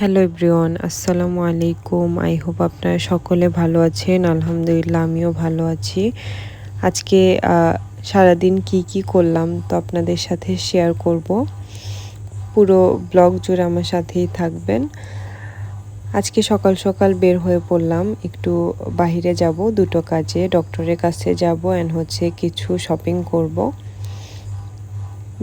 Hello everyone, আসসালামু আলাইকুম। I hope আপনারা সকলে ভালো আছেন। আলহামদুলিল্লাহ, আমিও ভালো আছি। আজকে সারাদিন কি কি করলাম তো আপনাদের সাথে শেয়ার করব। পুরো ব্লগ জুড়ে আমার সাথেই থাকবেন। আজকে সকাল সকাল বের হয়ে পড়লাম। একটু বাহিরে যাব, দুটো কাজে। ডক্টরের কাছে যাব অ্যান্ড হচ্ছে কিছু শপিং করব।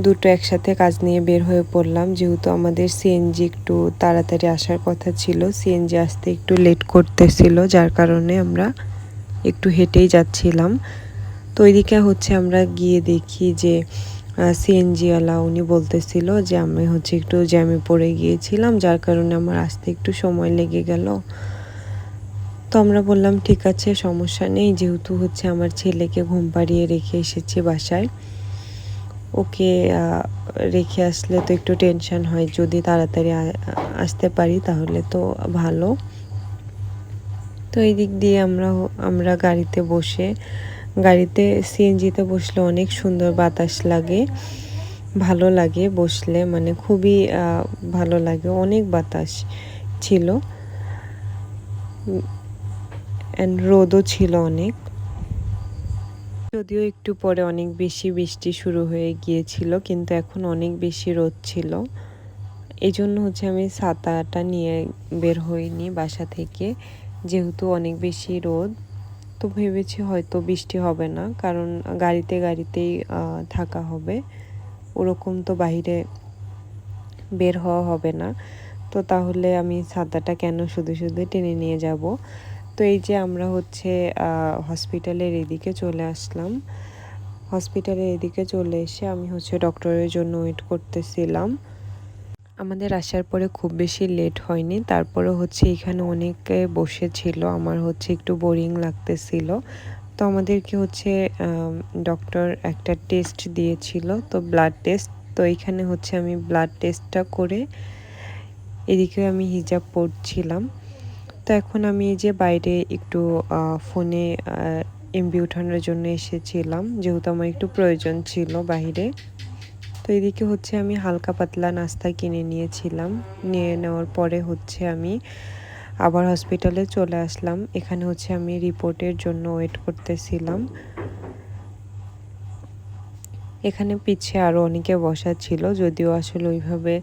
দুটো একসাথে কাজ নিয়ে বের হয়ে পড়লাম। যেহেতু আমাদের সিএনজি একটু তাড়াতাড়ি আসার কথা ছিল সিএনজি আসতে একটু লেট করতেছিল, যার কারণে আমরা একটু হেঁটেই যাচ্ছিলাম। তো ওইদিকে হচ্ছে আমরা গিয়ে দেখি যে সিএনজিওয়ালা উনি বলতেছিল যে, আমি হচ্ছে একটু জ্যামে পড়ে গিয়েছিলাম, যার কারণে আমার আসতে একটু সময় লেগে গেল। তো আমরা বললাম, ঠিক আছে, সমস্যা নেই। যেহেতু হচ্ছে আমার ছেলেকে ঘুম পাড়িয়ে রেখে এসেছি বাসায়। ওকে রেখে আসলে তো একটু টেনশন হয়। যদি তাড়াতাড়ি আসতে পারি তাহলে তো ভালো। তো এই দিক দিয়ে আমরা আমরা গাড়িতে বসে, গাড়িতে সিএনজিতে বসলে অনেক সুন্দর বাতাস লাগে, ভালো লাগে বসলে মানে খুবই ভালো লাগে। অনেক বাতাস ছিল। অ্যান্ড রোদও ছিল অনেক। যদিও একটু পরে অনেক বেশি বৃষ্টি শুরু হয়ে গিয়েছিল, কিন্তু এখন অনেক বেশি রোদ ছিল। এই জন্য হচ্ছে আমি ছাতাটা নিয়ে বের হইনি বাসা থেকে, যেহেতু অনেক বেশি রোদ। তো ভেবেছি হয়তো বৃষ্টি হবে না, কারণ গাড়িতে গাড়িতেই থাকা হবে। ওরকম তো বাহিরে বের হওয়া হবে না। তো তাহলে আমি ছাতাটা কেন শুধু শুধু টেনে নিয়ে যাব? তো এই যে আমরা হচ্ছে হসপিটালের এদিকে চলে আসলাম। হসপিটালের এদিকে চলে এসে আমি হচ্ছে ডক্টরের জন্য ওয়েট করতেছিলাম। আমাদের আসার পরে খুব বেশি লেট হয়নি। তারপরে হচ্ছে এখানে অনেকে বসেছিল, আমার হচ্ছে একটু বোরিং লাগতেছিল। তো আমাদেরকে হচ্ছে ডক্টর একটা টেস্ট দিয়েছিল, তো ব্লাড টেস্ট তো এখানে হচ্ছে আমি ব্লাড টেস্টটা করে এদিকে আমি হিজাব পড়ছিলাম তো এখন আমি যে বাইরে একটু ফোনে এমবি উঠানোর জন্য এসেছিলাম। যেহেতু আমার একটু প্রয়োজন ছিল বাহিরে তো এদিকে হচ্ছে আমি হালকা পাতলা নাস্তা কিনে নিয়েছিলাম। নিয়ে নেওয়ার পরে হচ্ছে আমি আবার হসপিটালে চলে আসলাম। এখানে হচ্ছে আমি রিপোর্টের জন্য ওয়েট করতেছিলাম। এখানে পিছিয়ে আরও অনেকে বসা ছিল, যদিও আসলে ওইভাবে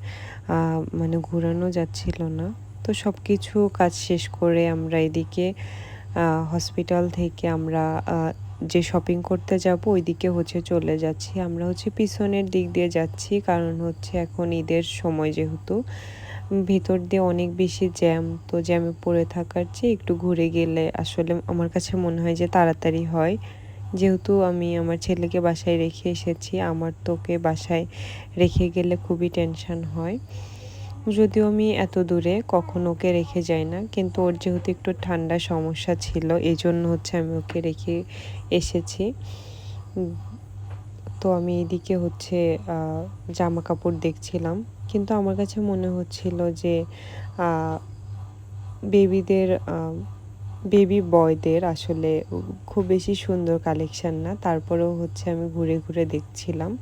মানে ঘোরানো যাচ্ছিল না। তো সব কিছু কাজ শেষ করে আমরা এদিকে হসপিটাল থেকে আমরা যে শপিং করতে যাব ওইদিকে হচ্ছে চলে যাচ্ছি। আমরা হচ্ছে পিছনের দিক দিয়ে যাচ্ছি, কারণ হচ্ছে এখন ঈদের সময় যেহেতু। ভিতর দিয়ে অনেক বেশি জ্যাম তো জ্যামে পড়ে থাকার চেয়ে একটু ঘুরে গেলে আসলে আমার কাছে মনে হয় যে তাড়াতাড়ি হয়। যেহেতু আমি আমার ছেলেকে বাসায় রেখে এসেছি, আমার তোকে বাসায় রেখে গেলে খুবই টেনশন হয়। যদিও আমি এত দূরে কখনো ওকে রেখে যাই না, কিন্তু ওর যেহেতু একটু ঠান্ডা সমস্যা ছিল, এই জন্য হচ্ছে আমি ওকে রেখে এসেছি। তো আমি এদিকে হচ্ছে জামা কাপড় দেখছিলাম, কিন্তু আমার কাছে মনে হচ্ছিল যে বেবিদের বেবি বয়দের আসলে খুব বেশি সুন্দর কালেকশান না, তারপরেও হচ্ছে আমি ঘুরে ঘুরে দেখছিলাম।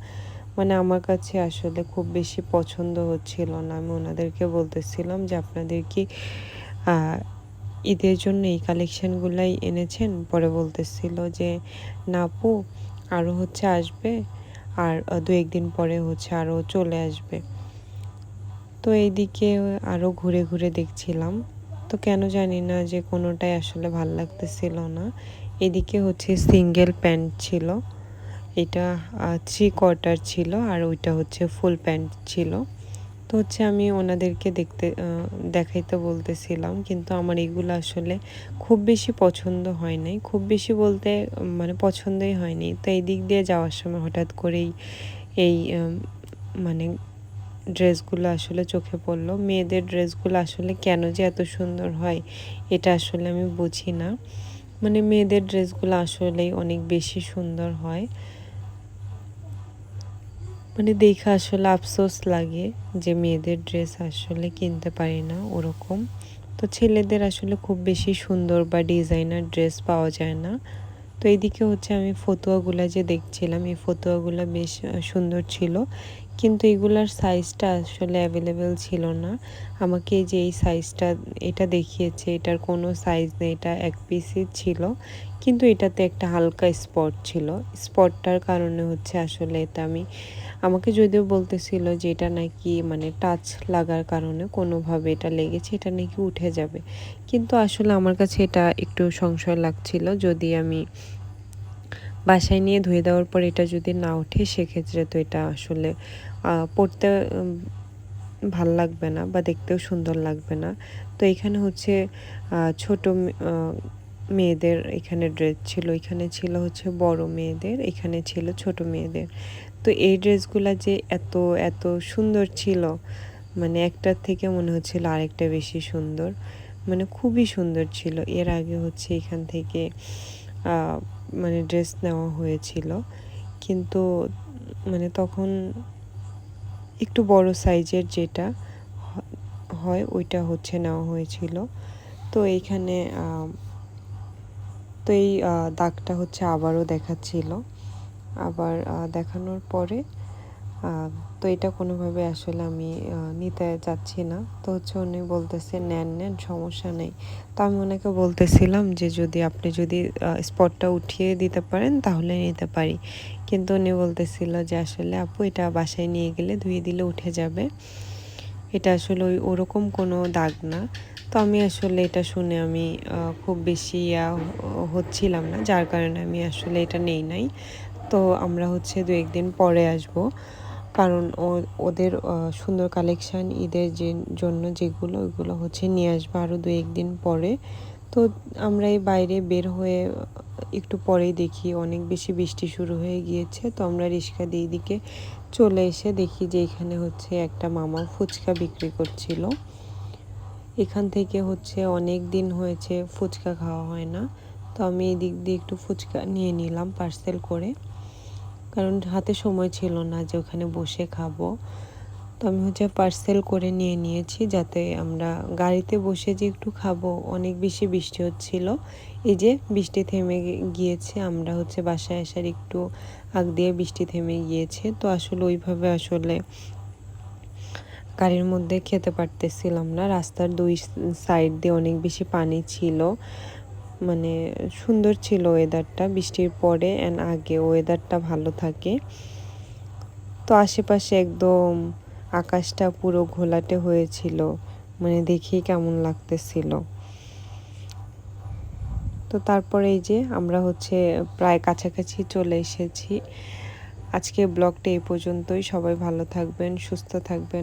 মানে আমার কাছে আসলে খুব বেশি পছন্দ হচ্ছিল না। আমি ওনাদেরকে বলতেছিলাম যে, আপনাদের কি ঈদের জন্য এই কালেকশানগুলাই এনেছেন? পরে বলতেছিল যে, না আপু আরও হচ্ছে আসবে, আর দু একদিন পরে হচ্ছে আরও চলে আসবে। তো এইদিকে আরও ঘুরে ঘুরে দেখছিলাম। তো কেন জানি না যে, কোনোটাই আসলে ভালো লাগতেছিল না। এদিকে হচ্ছে সিঙ্গেল প্যান্ট ছিল। এটা থ্রি কোয়ার্টার ছিল আর ওইটা হচ্ছে ফুল প্যান্ট ছিল। তো হচ্ছে আমি ওনাদেরকে দেখতে দেখাইতে বলতেছিলাম, কিন্তু আমার এগুলো আসলে খুব বেশি পছন্দ হয় নাই। খুব বেশি বলতে মানে পছন্দই হয়নি। তো এই দিক দিয়ে যাওয়ার সময় হঠাৎ করেই এই মানে ড্রেসগুলো আসলে চোখে পড়ল। মেয়েদের ড্রেসগুলো আসলে কেন যে এত সুন্দর হয়, এটা আসলে আমি বুঝি না। মানে মেয়েদের ড্রেসগুলো আসলেই অনেক বেশি সুন্দর হয়। মানে দেখে আসলে আফসোস লাগে যে মেয়েদের ড্রেস আসলে কিনতে পারি না ওরকম। তো ছেলেদের আসলে খুব বেশি সুন্দর বা ডিজাইনার ড্রেস পাওয়া যায় না। তো এইদিকে হচ্ছে আমি ফতুয়াগুলা যে দেখছিলাম, এই ফতুয়াগুলা বেশ সুন্দর ছিল। কিন্তু এগুলার সাইজটা আসলে অ্যাভেলেবেল ছিল না। আমাকে যে এই সাইজটা এটা দেখিয়েছে, এটার কোনো সাইজ নেই, এটা এক পিসই ছিল। কিন্তু এটাতে একটা হালকা স্পট ছিল। স্পটটার কারণে হচ্ছে আসলে এটা আমি, আমাকে যদিও বলতেছিল যে এটা নাকি মানে টাচ লাগার কারণে কোনোভাবে এটা লেগেছে, এটা নাকি উঠে যাবে। কিন্তু আসলে আমার কাছে এটা একটু সংশয় লাগছিল। যদি আমি বাসায় নিয়ে ধুয়ে দেওয়ার পর এটা যদি না ওঠে, সেক্ষেত্রে তো এটা আসলে পড়তে ভালো লাগবে না বা দেখতেও সুন্দর লাগবে না। তো এখানে হচ্ছে ছোট মেয়েদের এখানে ড্রেস ছিল, এখানে ছিল হচ্ছে বড় মেয়েদের, এখানে ছিল ছোট মেয়েদের। তো এই ড্রেসগুলা যে এত এত সুন্দর ছিল মানে একটার থেকে মনে হচ্ছিল আরেকটা বেশি সুন্দর মানে খুবই সুন্দর ছিল। এর আগে হচ্ছে এখান থেকে মানে ড্রেস নেওয়া হয়েছিল। কিন্তু মানে তখন একটু বড় সাইজের যেটা হয়, ওইটা হচ্ছে নেওয়া হয়েছিল। তো এইখানে তো এই দাগটা হচ্ছে আবারও দেখাচ্ছিল। আবার দেখানোর পরে তো এটা কোনোভাবে আসলে আমি নিতে যাচ্ছি না। তো হচ্ছে উনি বলতেছে, নেন নেন, সমস্যা নেই। তো আমি ওনাকে বলতেছিলাম যে, যদি আপনি যদি স্পটটা উঠিয়ে দিতে পারেন, তাহলে নিতে পারি। কিন্তু উনি বলতেছিল যে, আসলে আপু, এটা বাসায় নিয়ে গেলে ধুয়ে দিলে উঠে যাবে। এটা আসলে ওই, ওরকম কোনো দাগ না। তো আমি আসলে এটা শুনে আমি খুব বেশি ইয়া হচ্ছিলাম না, যার কারণে আমি আসলে এটা নেই নাই। তো আমরা হচ্ছে দু একদিন পরে আসব। কারণ ওদের সুন্দর কালেকশান ঈদের যে জন্য যেগুলো, ওইগুলো হচ্ছে নিয়ে আসব আরও দু একদিন পরে। তো আমরা এই বাইরে বের হয়ে, একটু পরেই দেখি, অনেক বেশি বৃষ্টি শুরু হয়ে গিয়েছে। তো আমরা রিক্সা দিয়ে দিকে চলে এসে দেখি যে এখানে হচ্ছে একটা মামা ফুচকা বিক্রি করছিল। এখান থেকে হচ্ছে অনেক দিন হয়েছে ফুচকা খাওয়া হয় না। তো আমি এই দিক দিয়ে একটু ফুচকা নিয়ে নিলাম পার্সেল করে। কারণ হাতে সময় ছিল না যে ওখানে বসে খাব। তো আমি হচ্ছে পার্সেল করে নিয়ে নিয়েছি যাতে আমরা গাড়িতে বসে যে একটু খাব, অনেক বেশি বৃষ্টি হচ্ছিল। এই যে বৃষ্টি থেমে গিয়েছে, আমরা হচ্ছে বাসায় আসার একটু আগ দিয়ে বৃষ্টি থেমে গিয়েছে। তো আসলে ওইভাবে আসলে গাড়ির মধ্যে খেতে পারতেছিলাম না। রাস্তার দুই সাইড দিয়ে অনেক বেশি পানি ছিল। মানে সুন্দর ছিল ওয়েদারটা বৃষ্টির পরে অ্যান্ড আগে ওয়েদারটা ভালো থাকে। তো আশেপাশে একদম আকাশটা পুরো ঘোলাটে হয়েছিল মানে দেখেই কেমন লাগতেছিল। তো তারপরে এই যে আমরা হচ্ছে প্রায় কাছাকাছি চলে এসেছি। আজকে ব্লগটা এই পর্যন্তই। সবাই ভালো থাকবেন, সুস্থ থাকবেন।